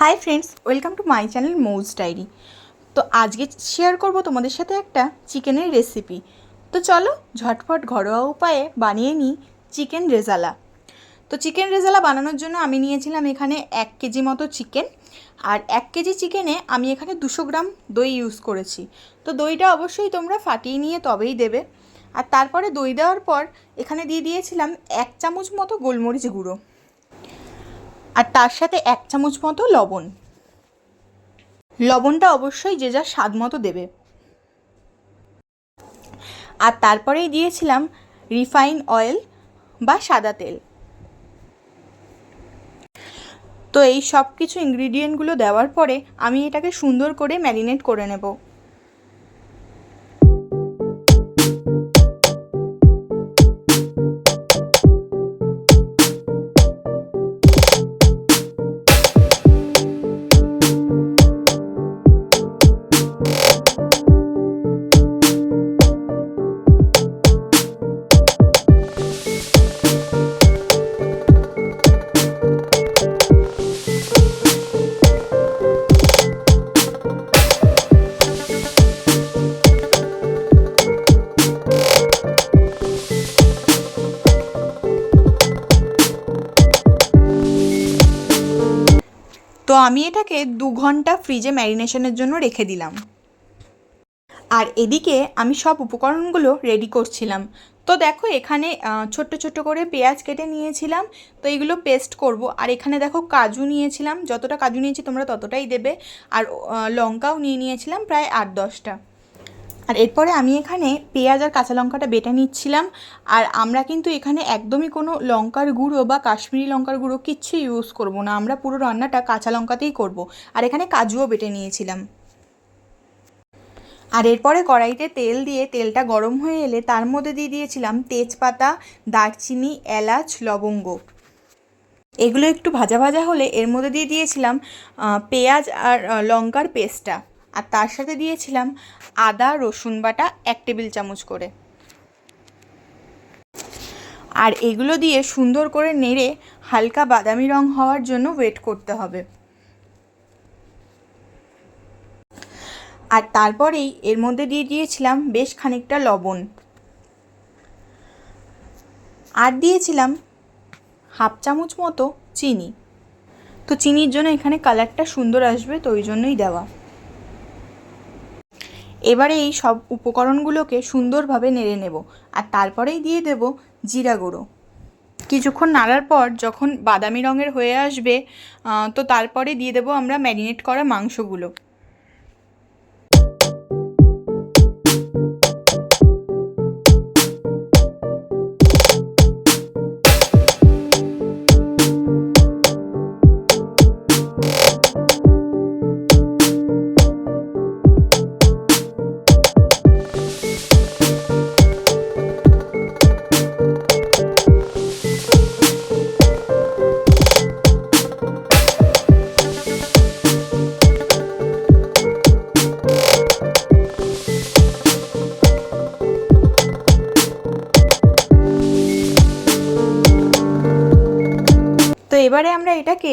Hi friends, welcome to my channel Mouj diary. তো আজকে share করব তোমাদের সাথে একটা চিকেনের রেসিপি। তো চলো ঝটফট ঘরোয়া উপায়ে বানিয়ে নিই চিকেন রেজালা। তো চিকেন রেজালা বানানোর জন্য আমি নিয়েছিলাম এখানে এক কেজি মতো চিকেন। আর এক কেজি চিকেনে আমি এখানে দুশো গ্রাম দই ইউজ করেছি। তো দইটা অবশ্যই তোমরা ফাটিয়ে নিয়ে তবেই দেবে। আর তারপরে দই দেওয়ার পর এখানে দিয়ে দিয়েছিলাম এক চামচ মতো গোলমরিচ গুঁড়ো। আর তার সাথে এক চামচ মতো লবণ। লবণটা অবশ্যই যে যার স্বাদ মতো দেবে। আর তারপরেই দিয়েছিলাম রিফাইন অয়েল বা সাদা তেল। তো এই সব কিছু ইনগ্রিডিয়েন্টগুলো দেওয়ার পরে আমি এটাকে সুন্দর করে ম্যারিনেট করে নেব। তো আমি এটাকে দু ঘণ্টা ফ্রিজে ম্যারিনেশনের জন্য রেখে দিলাম। আর এদিকে আমি সব উপকরণগুলো রেডি করছিলাম। তো দেখো এখানে ছোট্ট ছোট্ট করে পেঁয়াজ কেটে নিয়েছিলাম। তো এগুলো পেস্ট করব। আর এখানে দেখো কাজু নিয়েছিলাম। যতটা কাজু নিয়েছি তোমরা ততটাই দেবে। আর লঙ্কাও নিয়ে নিয়েছিলাম প্রায় আট দশটা। আর এরপরে আমি এখানে পেঁয়াজ আর কাঁচা লঙ্কাটা বেটে নিচ্ছিলাম। আর আমরা কিন্তু এখানে একদমই কোনো লঙ্কার গুঁড়ো বা কাশ্মীরি লঙ্কার গুঁড়ো কিচ্ছু ইউজ করব না। আমরা পুরো রান্নাটা কাঁচা লঙ্কাতেই করব। আর এখানে কাজুও বেটে নিয়েছিলাম। আর এরপরে কড়াইতে তেল দিয়ে তেলটা গরম হয়ে এলে তার মধ্যে দিয়ে দিয়েছিলাম তেজপাতা, দারচিনি, এলাচ, লবঙ্গ। এগুলো একটু ভাজা ভাজা হলে এর মধ্যে দিয়ে দিয়েছিলাম পেঁয়াজ আর লঙ্কার পেস্টটা। আর তার সাথে দিয়েছিলাম আদা, রসুন বাটা এক টেবিল চামচ করে। আর এগুলো দিয়ে সুন্দর করে নেড়ে হালকা বাদামি রং হওয়ার জন্য ওয়েট করতে হবে। আর তারপরেই এর মধ্যে দিয়ে দিয়েছিলাম বেশ খানিকটা লবণ। আর দিয়েছিলাম হাফ চামচ মতো চিনি। তো চিনির জন্য এখানে কালারটা সুন্দর আসবে, তো ওই জন্যই দেওয়া। এবারে এই সব উপকরণগুলোকে সুন্দরভাবে নেড়ে নেব আর তারপরেই দিয়ে দেব জিরা গুঁড়ো। কিছুক্ষণ নাড়ার পর যখন বাদামি রঙের হয়ে আসবে তো তারপরে দিয়ে দেবো আমরা ম্যারিনেট করা মাংসগুলো। এবারে আমরা এটাকে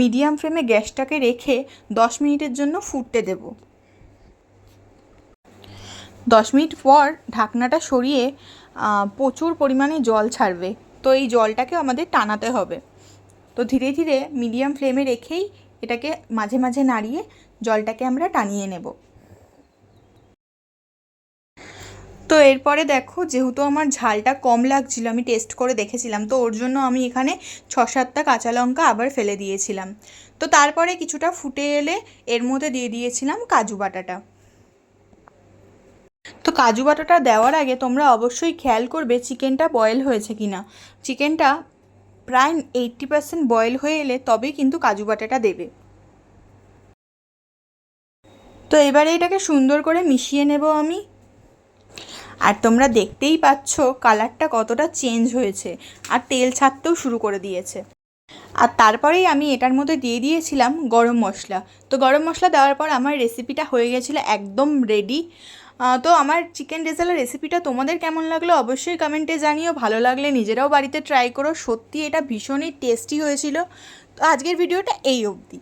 মিডিয়াম ফ্লেমে গ্যাসটাকে রেখে দশ মিনিটের জন্য ফুটতে দেব। দশ মিনিট পর ঢাকনাটা সরিয়ে প্রচুর পরিমাণে জল ছাড়বে। তো এই জলটাকে আমাদের টানাতে হবে। তো ধীরে ধীরে মিডিয়াম ফ্লেমে রেখেই এটাকে মাঝে মাঝে নাড়িয়ে জলটাকে আমরা টানিয়ে নেব। তো এরপরে দেখো, যেহেতু আমার ঝালটা কম লাগছিল, আমি টেস্ট করে দেখেছিলাম, তো ওর জন্য আমি এখানে ছ সাতটা কাঁচা লঙ্কা আবার ফেলে দিয়েছিলাম। তো তারপরে কিছুটা ফুটে এলে এর মধ্যে দিয়ে দিয়েছিলাম কাজু বাটাটা। তো কাজু বাটাটা দেওয়ার আগে তোমরা অবশ্যই খেয়াল করবে চিকেনটা বয়েল হয়েছে কি না চিকেনটা প্রায় এইট্টি পার্সেন্ট বয়েল হয়ে এলে তবেই কিন্তু কাজু বাটাটা দেবে। তো এবারে এটাকে সুন্দর করে মিশিয়ে নেব আমি। আর তোমরা দেখতেই পাচ্ছ কালারটা কতটা চেঞ্জ হয়েছে আর তেল ছাড়তেও শুরু করে দিয়েছে। আর তারপরেই আমি এটার মধ্যে দিয়ে দিয়েছিলাম গরম মশলা। তো গরম মশলা দেওয়ার পর আমার রেসিপিটা হয়ে গেছিল একদম রেডি তো আমার চিকেন রেজালার রেসিপিটা তোমাদের কেমন লাগল অবশ্যই কমেন্টে জানিও। ভালো লাগলে নিজেরাও বাড়িতে ট্রাই করো। সত্যি এটা ভীষণই টেস্টি হয়েছিল। তো আজকের ভিডিওটা এই অবধি।